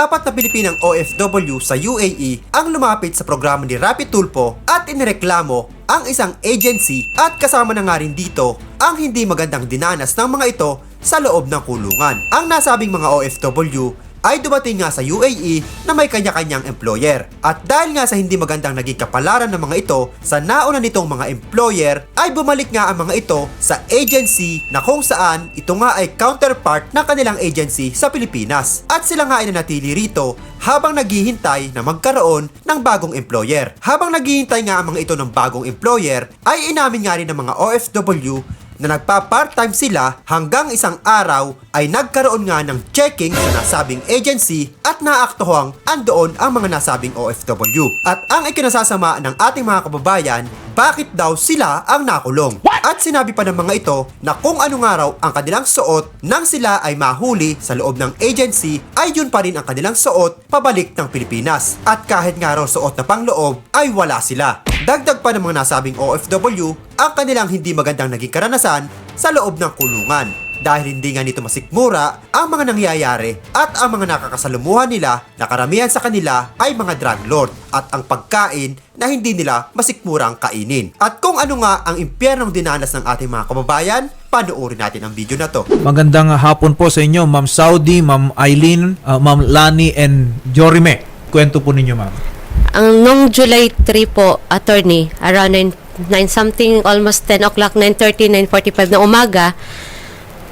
apat na Pilipinang OFW sa UAE ang lumapit sa programa ni Rapid Tulpo at inireklamo ang isang agency at kasama na nga rin dito ang hindi magandang dinanas ng mga ito sa loob ng kulungan. Ang nasabing mga OFW ay dumating nga sa UAE na may kanya-kanyang employer. At dahil nga sa hindi magandang naging kapalaran ng mga ito sa nauna nitong mga employer, ay bumalik nga ang mga ito sa agency na kung saan ito nga ay counterpart ng kanilang agency sa Pilipinas. At sila nga ay nanatili rito habang naghihintay na magkaroon ng bagong employer. Habang naghihintay nga ang mga ito ng bagong employer, ay inamin nga rin ng mga OFW na nagpa-part-time sila hanggang isang araw ay nagkaroon nga ng checking sa nasabing agency at naaktuhang andoon ang mga nasabing OFW. At ang ikinasasama ng ating mga kababayan, bakit daw sila ang nakulong? At sinabi pa ng mga ito na kung anong araw ang kanilang suot nang sila ay mahuli sa loob ng agency ay yun pa rin ang kanilang suot pabalik ng Pilipinas. At kahit nga raw suot na pangloob ay wala sila. Dagdag pa ng mga nasabing OFW ang kanilang hindi magandang naging karanasan sa loob ng kulungan dahil hindi nga nito masikmura ang mga nangyayari at ang mga nakakasalumuhan nila na karamihan sa kanila ay mga drug lord at ang pagkain na hindi nila masikmurang kainin. At kung ano nga ang impyernong dinanas ng ating mga kababayan, panoorin natin ang video na to. Magandang hapon po sa inyo, Ma'am Saudi, Ma'am Eileen, uh, Ma'am Lani, and Jorime. Kwento po ninyo, Ma'am. Ang nung July 3 po, attorney, around 9, 9 something, almost 10 o'clock, 9.30, 9.45 na umaga,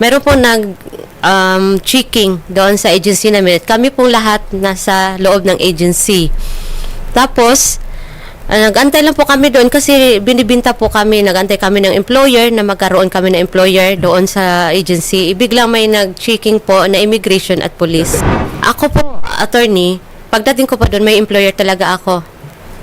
meron po nag um, checking doon sa agency namin. Kami pong lahat nasa loob ng agency. Tapos, ah, nag-antay lang po kami doon kasi binibinta po kami, nag-antay kami ng employer na magkaroon kami ng employer doon sa agency. Biglang may nag-checking po na immigration at police. Ako po, attorney, pagdating ko pa doon, may employer talaga ako.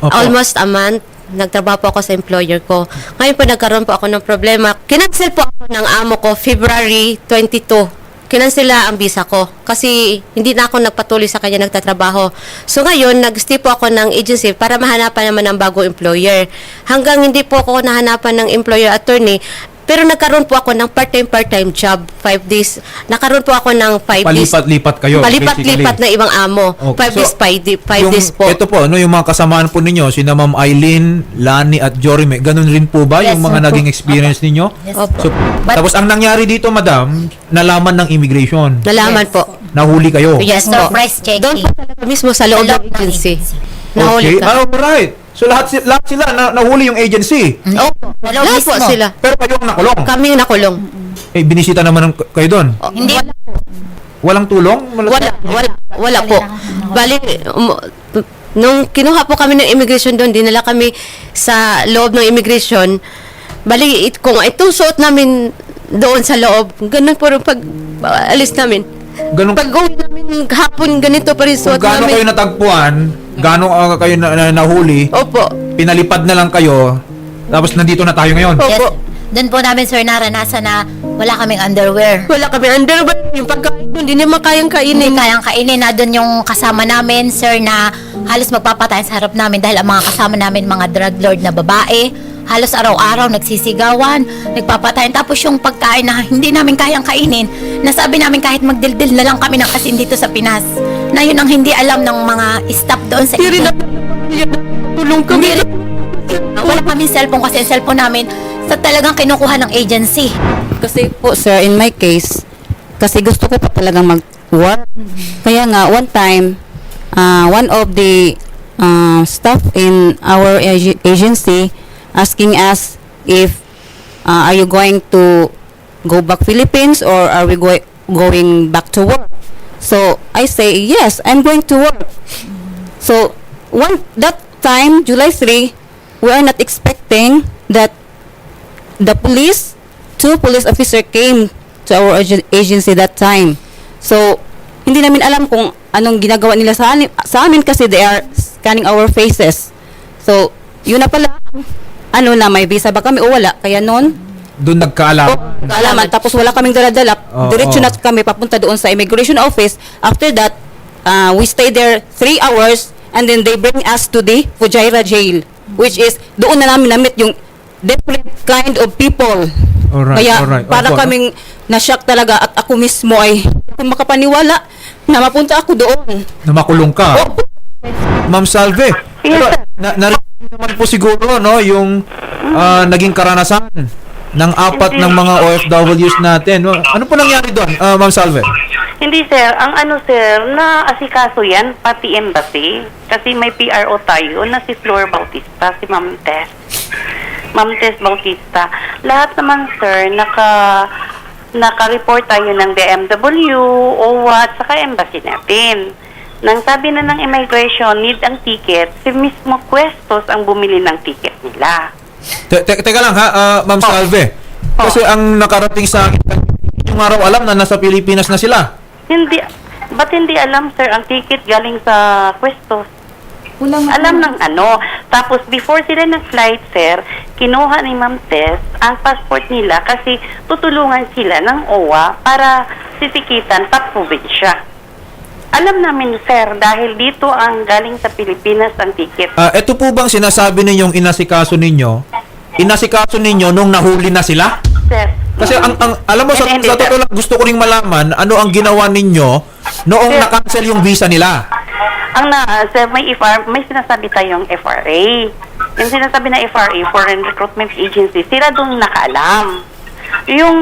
Opo. Almost a month, nagtrabaho po ako sa employer ko. Ngayon po nagkaroon po ako ng problema. Kinansel po ako ng amo ko February 22. Kinansela ang visa ko kasi hindi na ako nagpatuloy sa kanya nagtatrabaho. So ngayon, nag-stay po ako ng agency para mahanapan naman ng bagong employer. Hanggang hindi po ako nahanapan ng employer attorney, pero nagkaroon po ako ng part-time part-time job, 5 days. Nakaroon po ako ng 5 days. Palipat-lipat kayo, Palipat-lipat na ibang amo. 5 Okay. days, So, 5 days, five yung, days po. Ito po, ano, yung mga kasamaan po ninyo, sina Ma'am Eileen, Lani, at Jorime, ganun rin po ba Yes, yung mga sir. naging experience ninyo? Yes. Opo. So, But- tapos ang nangyari dito, Madam, nalaman ng immigration. Nalaman Yes. po. Nahuli kayo. Yes. Surprise checking. Doon po talaga mismo sa loob ng agency. Okay. Nahuli ka. Ah, alright. So lahat, si- lahat sila na, nahuli yung agency. Opo. Hello, Lahat po sila. Pero kayo ang nakulong. Kami yung nakulong. Eh, binisita naman ng, kayo doon. Hindi. Walang tulong? Wala, wala, wala po. Bali, um, nung kinuha po kami ng immigration doon, dinala kami sa loob ng immigration. Bali, it, kung itong suot namin doon sa loob, ganun po rin pag uh, alis namin. Ganun, Pag uwi namin hapon, ganito pa rin kung suot gaano kayo namin. natagpuan, gaano ah, kayo na, na- nahuli, Opo. pinalipad na lang kayo, tapos nandito na tayo ngayon. Opo. Yes. Doon po namin, sir, naranasan na wala kaming underwear. Wala kami under ba yung pagkain doon, hindi naman kayang Hindi kainin. kayang kainin na doon yung kasama namin, sir, na halos magpapatay sa harap namin dahil ang mga kasama namin, mga drug lord na babae, halos araw-araw nagsisigawan, nagpapatayin. Tapos yung pagkain na hindi namin kayang kainin, nasabi namin kahit magdildil na lang kami ng asin dito sa Pinas. Na yun ang hindi alam ng mga staff doon sa Hindi rin tulong kami. Hindi rin- Wala kami cellphone kasi ang cellphone namin sa talagang kinukuha ng agency. Kasi po sir, in my case, kasi gusto ko pa talagang mag-work. Kaya nga, one time, uh, one of the uh, staff in our ag- agency asking us if uh, are you going to go back Philippines or are we go- going back to work? So I say yes, I'm going to work. So one that time, July 3, we are not expecting that the police, two police officer came to our agen- agency that time. So, hindi namin alam kung anong ginagawa nila sa, sa amin kasi they are scanning our faces. So, yun na pala, ano na, may visa ba kami o wala? Kaya noon, Doon nagkaalam. kaalaman, tapos wala kaming daladala, Oo, diretso oo. na kami papunta doon sa immigration office. After that, uh, we stay there three hours and then they bring us to the Fujairah jail, which is, doon na namin na-meet yung different kind of people. Alright, Kaya alright. para Opo. kaming na-shock talaga at ako mismo ay kung makapaniwala na mapunta ako doon. Na makulong ka. Opo. Ma'am Salve, Yes, sir. na, narinig naman po siguro no, yung ah, naging karanasan ng apat ng mga OFWs natin. No? Ano po nangyari doon, ah, Ma'am Salve? Hindi sir, ang ano sir, na asikaso yan, pati embassy. Kasi may PRO tayo na si Flor Bautista, si Ma'am Tess. Ma'am Tess Bautista. Lahat naman sir, naka naka-report tayo ng BMW, OWA, at saka embassy natin. Nang sabi na ng immigration, need ang ticket, si mismo Questos ang bumili ng ticket nila. Te- te- teka lang ha, ah, Ma'am Oh. Salve. Kasi ang nakarating sa akin, yung araw alam na nasa Pilipinas na sila. Hindi, ba't hindi alam sir, ang ticket galing sa Questos? Alam ng ano. Tapos, before sila nag-flight, sir, kinuha ni Ma'am Tess ang passport nila kasi tutulungan sila ng OWA para sisikitan pa probinsya. Alam namin, sir, dahil dito ang galing sa Pilipinas ang ticket. Ah, ito po bang sinasabi ninyong inasikaso ninyo? Inasikaso ninyo nung nahuli na sila? Sir. Kasi ang, ang alam mo sa, hindi, sa totoo lang gusto ko ring malaman ano ang ginawa ninyo noong Sir. na-cancel yung visa nila. Ang na, sir, may FR, may sinasabi tayong FRA. Yung sinasabi na FRA, Foreign Recruitment Agency, sila doon nakaalam. Yung,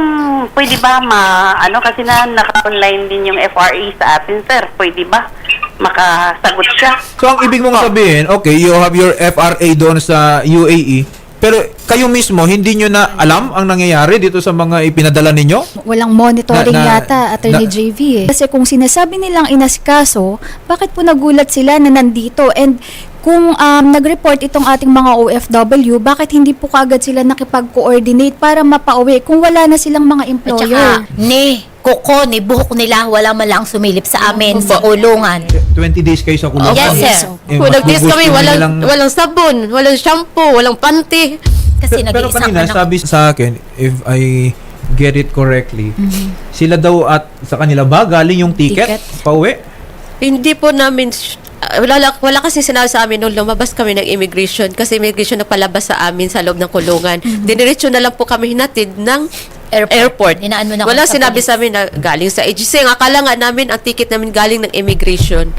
pwede ba ma, ano, kasi na naka-online din yung FRA sa atin, sir. Pwede ba makasagot siya? So ang ibig mong sabihin, okay, you have your FRA doon sa UAE, pero kayo mismo hindi nyo na alam ang nangyayari dito sa mga ipinadala ninyo? Walang monitoring Na- na- yata, Attorney na- JV eh. Kasi kung sinasabi nilang inasikaso, bakit po nagulat sila na nandito? And kung um, nag-report itong ating mga OFW, bakit hindi po kagad sila nakipag-coordinate para mapauwi kung wala na silang mga At employer? saka, ni kuko, ni buhok nila, wala man lang sumilip sa amin sa kulungan. 20 days kayo sa kulungan. Yes, sir. Eh, mas Walang test gugustuhin kami, walang, nilang- walang sabon, walang shampoo, walang panty. Kasi Pe- pero nag-iisang kanina anak. sabi sa akin, if I get it correctly, Mm-hmm. sila daw at sa kanila ba galing yung ticket, Ticket. pauwi? Hindi po namin, sh- ah, wala, wala, wala kasi sinabi sa amin nung lumabas kami ng immigration kasi immigration nagpalabas sa amin sa loob ng kulungan. Diniretso na lang po kami hinatid ng Airport. airport. Inaan mo na Wala sa sinabi police. sa amin na galing sa agency. Ang akala nga namin, ang ticket namin galing ng immigration.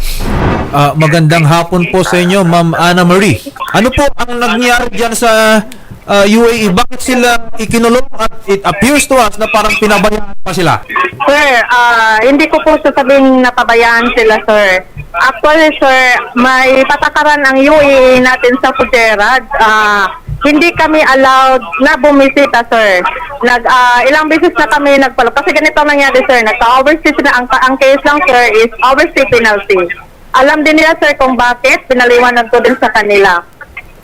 Ah, magandang hapon po sa inyo, Ma'am Anna Marie. Ano po ang nangyari diyan sa ah, UAE? Bakit sila ikinulong at it appears to us na parang pinabayaan pa sila? Sir, ah, hindi ko po sasabihin napabayaan sila, sir. Actually, sir, may patakaran ang UAE natin sa Fujerad. Ah, hindi kami allowed na bumisita, sir. Nag, ah, ilang beses na kami nagpalo. Kasi ganito ang nangyari, sir. Nagka-overstay na. Ang, ang case lang, sir, is overstay penalty. Alam din nila, sir, kung bakit. Pinaliwanag ko din sa kanila.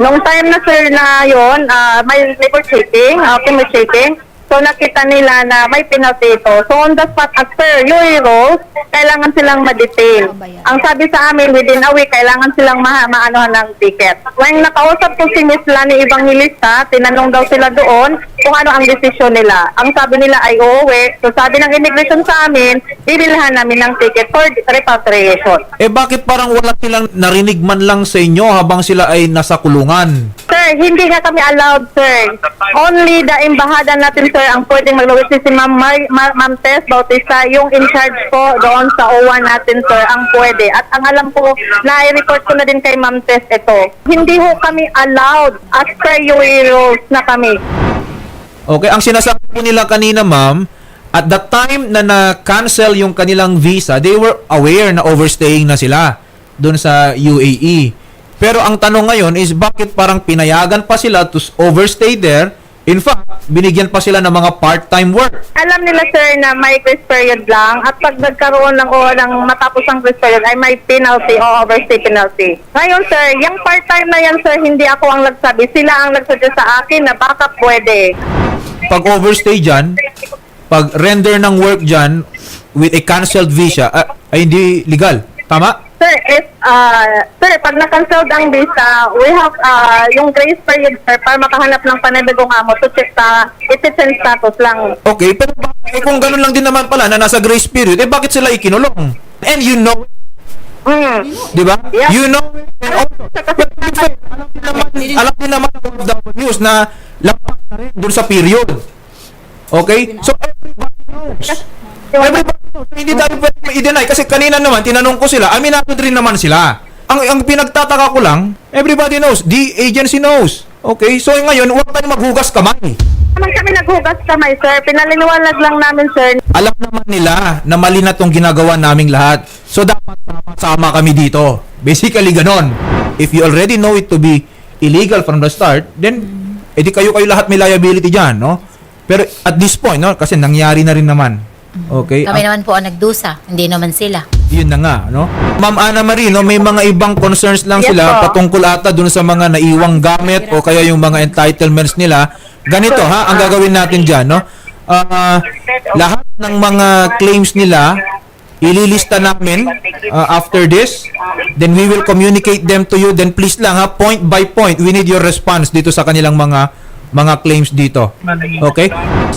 Nung time na sir na yon, ah, may labor checking, uh, may checking. So nakita nila na may penalty ito. So on the spot as per UAE rules, kailangan silang ma-detain. Ang sabi sa amin, within a week, kailangan silang ma maanohan ng ticket. When nakausap ko si Miss Lani Evangelista, tinanong daw sila doon kung ano ang desisyon nila. Ang sabi nila ay uuwi. So sabi ng immigration sa amin, bibilhan namin ng ticket for repatriation. Eh bakit parang wala silang narinig man lang sa inyo habang sila ay nasa kulungan? Sir, hindi nga kami allowed, sir. Only the embahada natin, sir, ang pwedeng maglawit si Ma'am, Mar- Ma- Ma'am Tess Bautista, yung in charge po doon sa OWA natin, sir, ang pwede. At ang alam ko, na-report ko na din kay Ma'am Tess ito. Hindi ho kami allowed as per UAE rules na kami. Okay, ang sinasabi po nila kanina, ma'am, at the time na na-cancel yung kanilang visa, they were aware na overstaying na sila doon sa UAE. Pero ang tanong ngayon is bakit parang pinayagan pa sila to overstay there? In fact, binigyan pa sila ng mga part-time work. Alam nila, sir, na may grace period lang at pag nagkaroon ng, o ng matapos ang grace period ay may penalty o overstay penalty. Ngayon, sir, yung part-time na yan, sir, hindi ako ang nagsabi. Sila ang nagsuggest sa akin na baka pwede. Pag overstay dyan, pag render ng work dyan with a cancelled visa, ah, ay hindi legal. Tama? Sir, if, uh, sir, pag na-cancelled ang visa, we have uh, yung grace period, sir, para makahanap ng panibagong amo to check sa citizen status lang. Okay, pero ba- eh, kung ganun lang din naman pala na nasa grace period, eh bakit sila ikinulong? And you know Mm. Di ba? Yeah. You know and also. But to be fair, alam din naman, alam din naman ng OFWs na lampas na rin dun sa period. Okay? So everybody knows Everybody knows. Hindi tayo pwede i-deny. Kasi kanina naman, tinanong ko sila, aminado rin naman sila. Ang, ang pinagtataka ko lang, everybody knows. The agency knows. Okay? So ngayon, huwag tayong maghugas kamay. naman kami naghugas kamay, sir. Pinaliliwanag lang namin, sir, Alam naman nila na mali na tong ginagawa naming lahat. So dapat sama kami dito. Basically ganon. If you already know it to be illegal from the start, then edi kayo kayo lahat may liability diyan, no? Pero at this point, no, kasi nangyari na rin naman. Okay? Kami Ang- naman po ang nagdusa, hindi naman sila. yun na nga, no? Ma'am Ana Marie, no, may mga ibang concerns lang Yes sila po. patungkol ata dun sa mga naiwang gamit o kaya yung mga entitlements nila. Ganito ha, ang gagawin natin diyan, no? Ah, lahat ng mga claims nila ililista namin ah, after this then we will communicate them to you then please lang ha point by point we need your response dito sa kanilang mga mga claims dito. Okay?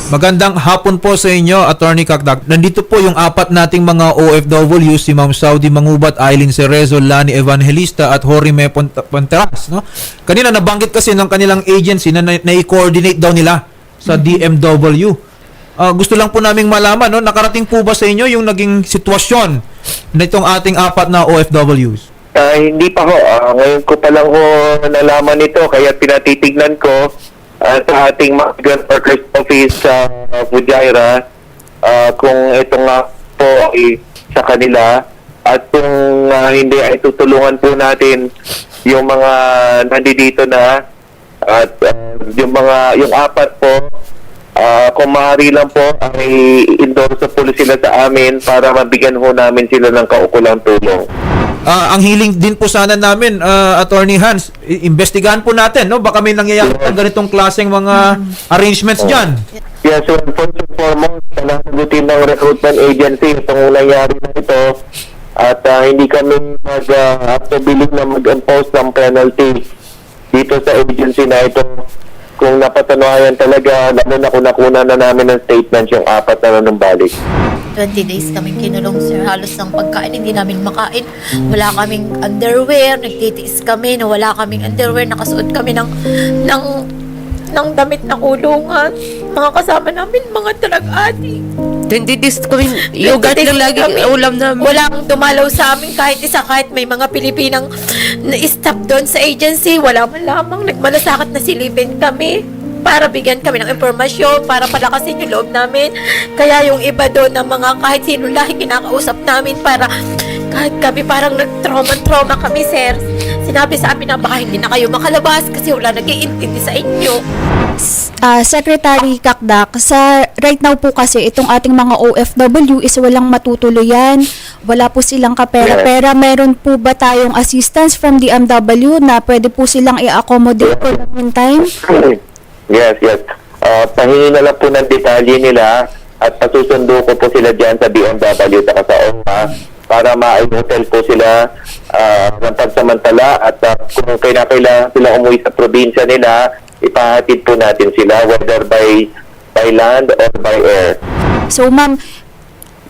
Magandang hapon po sa inyo, Attorney Kakdak. Nandito po yung apat nating mga OFW, si Ma'am Saudi Mangubat, Aileen Cerezo, Lani Evangelista, at Jorime Pont- Ponteras. No? Kanina nabanggit kasi ng kanilang agency na na- na-coordinate daw nila sa DMW. Ah, gusto lang po naming malaman, no? nakarating po ba sa inyo yung naging sitwasyon nitong ating apat na OFWs? Ah, hindi pa ho. Ah, ngayon ko pa lang ho nalaman ito kaya pinatitignan ko ah, sa ating migrant workers office sa uh, Fujairah ah, kung ito nga po ay sa kanila at kung ah, hindi ay tutulungan po natin yung mga nandito na at ah, yung mga yung apat po ah, kung maaari lang po ay endorse po sila sa amin para mabigyan ho namin sila ng kaukulang tulong. Ah, ang hiling din po sana namin, ah, Attorney Hans, investigahan po natin, no? Baka may nangyayari ng ganitong klaseng mga arrangements dyan. Yes, so first and foremost, panagutin ng recruitment agency itong nangyari na ito at ah, hindi kami mag-abiling na mag-impose ng penalty dito sa agency na ito kung napatunayan talaga, lalo na kung nakuna na namin ng statement yung apat na nanumbalik. 20 days kaming kinulong, sir. Halos ng pagkain, hindi namin makain. Wala kaming underwear. Nagtitiis kami na wala kaming underwear. Nakasuot kami ng, ng, ng damit na kulungan. Mga kasama namin, mga addict. Hindi dis kami, yogurt lang lagi Kami. ulam namin. Walang dumalaw sa amin kahit isa, kahit may mga Pilipinang na-stop doon sa agency. Wala man lamang nagmalasakit na silipin kami para bigyan kami ng impormasyon, para palakasin yung loob namin. Kaya yung iba doon ng mga kahit sino lahi kinakausap namin para kahit kami parang nag-trauma-trauma kami, sir. Sinabi sa amin na baka hindi na kayo makalabas kasi wala nag-iintindi sa inyo. Ah, Secretary Kakdak, sa right now po kasi itong ating mga OFW is walang matutuluyan. Wala po silang kapera-pera. Meron po ba tayong assistance from DMW na pwede po silang i-accommodate for the meantime? Yes, yes. Uh, pahingi na lang po ng detalye nila at pasusundo ko po sila dyan sa BMW at sa OMA para ma-hotel po sila uh, ng pagsamantala at uh, kung kailangan sila umuwi sa probinsya nila, ipahatid po natin sila whether by by land or by air. So ma'am,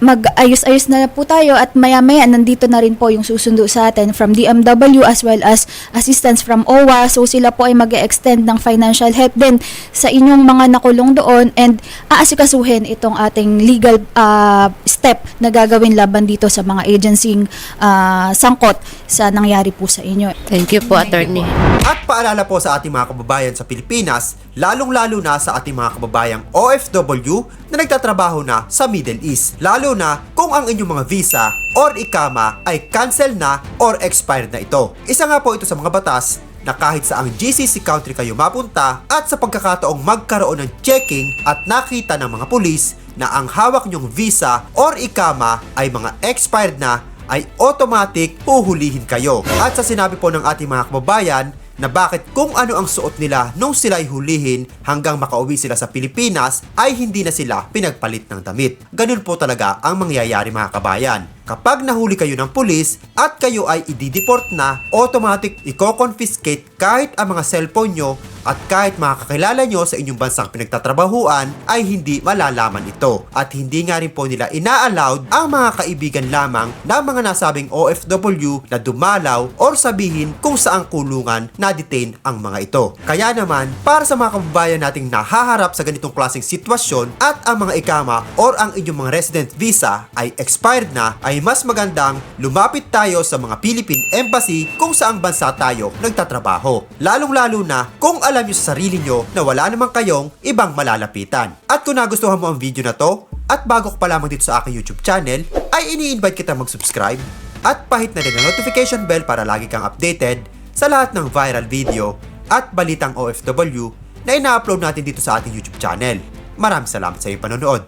mag-ayos-ayos na po tayo at maya-maya nandito na rin po yung susundo sa atin from DMW as well as assistance from OWA. So sila po ay mag extend ng financial help din sa inyong mga nakulong doon and aasikasuhin itong ating legal ah, step na gagawin laban dito sa mga agencying ah, sangkot sa nangyari po sa inyo. Thank you po, attorney. At paalala po sa ating mga kababayan sa Pilipinas, lalong-lalo na sa ating mga kababayang OFW na nagtatrabaho na sa Middle East. Lalo na kung ang inyong mga visa or ikama ay cancel na or expired na ito. Isa nga po ito sa mga batas na kahit sa ang GCC country kayo mapunta at sa pagkakataong magkaroon ng checking at nakita ng mga pulis na ang hawak nyong visa or ikama ay mga expired na ay automatic puhulihin kayo. At sa sinabi po ng ating mga kababayan na bakit kung ano ang suot nila nung sila ay hulihin hanggang makauwi sila sa Pilipinas ay hindi na sila pinagpalit ng damit. Ganun po talaga ang mangyayari mga kabayan. Kapag nahuli kayo ng pulis at kayo ay idideport na, automatic i-confiscate kahit ang mga cellphone nyo At kahit makakakilala nyo sa inyong bansang pinagtatrabahuan ay hindi malalaman ito. At hindi nga rin po nila ina-allowed ang mga kaibigan lamang ng mga nasabing OFW na dumalaw or sabihin kung saang kulungan na-detain ang mga ito. Kaya naman, para sa mga kababayan nating nahaharap sa ganitong klaseng sitwasyon at ang mga ikama or ang inyong mga resident visa ay expired na, ay mas magandang lumapit tayo sa mga Philippine Embassy kung saang bansa tayo nagtatrabaho. Lalong-lalo na kung alam nyo sa sarili nyo na wala naman kayong ibang malalapitan. At kung nagustuhan mo ang video na to, at bago ka pa lamang dito sa aking YouTube channel, ay ini-invite kita mag-subscribe at pahit na rin ang notification bell para lagi kang updated sa lahat ng viral video at balitang OFW na ina-upload natin dito sa ating YouTube channel. Maraming salamat sa iyong panonood.